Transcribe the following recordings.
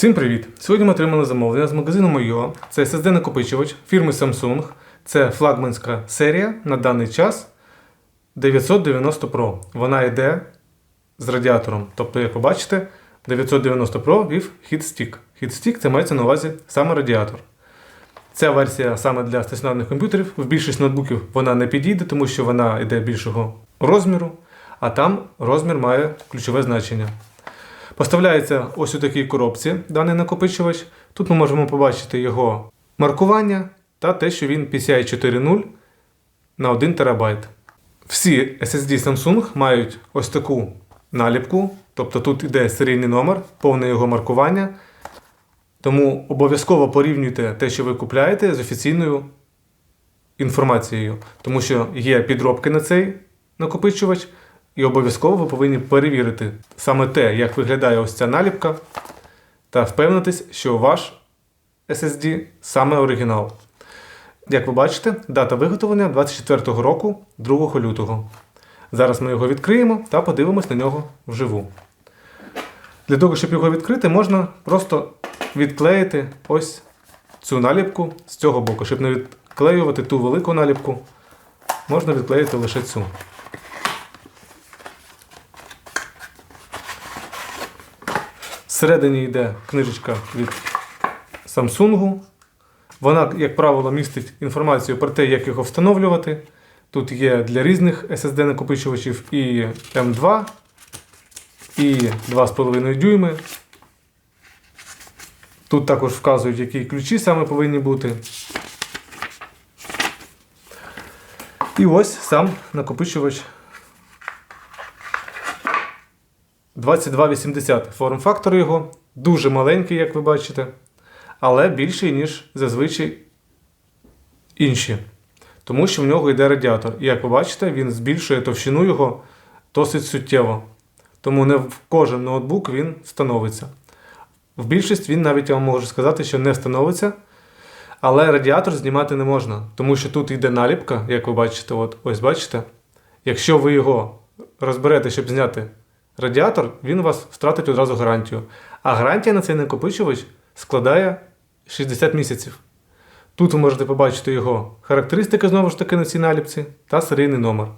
Всім привіт! Сьогодні ми отримали замовлення з магазину Мойо. Це SSD-накопичувач фірми Samsung. Це флагманська серія на даний час 990 Pro. Вона йде з радіатором. Тобто, як ви бачите, 990 Pro вів HeatStick. HeatStick це мається на увазі саме радіатор. Ця версія саме для стаціонарних комп'ютерів. В більшість ноутбуків вона не підійде, тому що вона йде більшого розміру, а там розмір має ключове значення. Поставляється ось у такій коробці даний накопичувач. Тут ми можемо побачити його маркування та те, що він PCI 4.0 на 1 ТБ. Всі SSD Samsung мають ось таку наліпку, тобто тут йде серійний номер, повне його маркування. Тому обов'язково порівнюйте те, що ви купляєте, з офіційною інформацією, тому що є підробки на цей накопичувач, і обов'язково ви повинні перевірити саме те, як виглядає ось ця наліпка, та впевнитись, що ваш SSD саме оригінал. Як ви бачите, дата виготовлення 24 року, 2 лютого. Зараз ми його відкриємо та подивимось на нього вживу. Для того, щоб його відкрити, можна просто відклеїти ось цю наліпку з цього боку. Щоб не відклеювати ту велику наліпку, можна відклеїти лише цю. Всередині йде книжечка від Samsung. Вона, як правило, містить інформацію про те, як його встановлювати. Тут є для різних SSD-накопичувачів і M2, і 2,5 дюйми. Тут також вказують, які ключі саме повинні бути. І ось сам накопичувач 2280. Форм-фактор його дуже маленький, як ви бачите, але більший, ніж зазвичай інші. Тому що в нього йде радіатор. І як ви бачите, він збільшує товщину його досить суттєво. Тому не в кожен ноутбук він становиться. В більшість він навіть я вам можу сказати, що не становиться. Але радіатор знімати не можна, тому що тут йде наліпка, як ви бачите, от, ось бачите. Якщо ви його розберете, щоб зняти радіатор, він у вас втратить одразу гарантію. А гарантія на цей накопичувач складає 60 місяців. Тут ви можете побачити його характеристики, знову ж таки, на цій наліпці та серійний номер.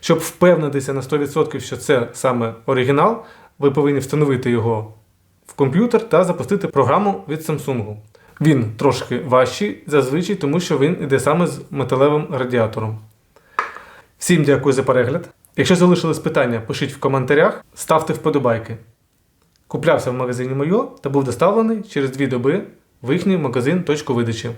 Щоб впевнитися на 100%, що це саме оригінал, ви повинні встановити його в комп'ютер та запустити програму від Samsung. Він трошки важчий зазвичай, тому що він іде саме з металевим радіатором. Всім дякую за перегляд. Якщо залишились питання, пишіть в коментарях, ставте вподобайки. Куплявся в магазині Мойо та був доставлений через дві доби в їхній магазин видачі.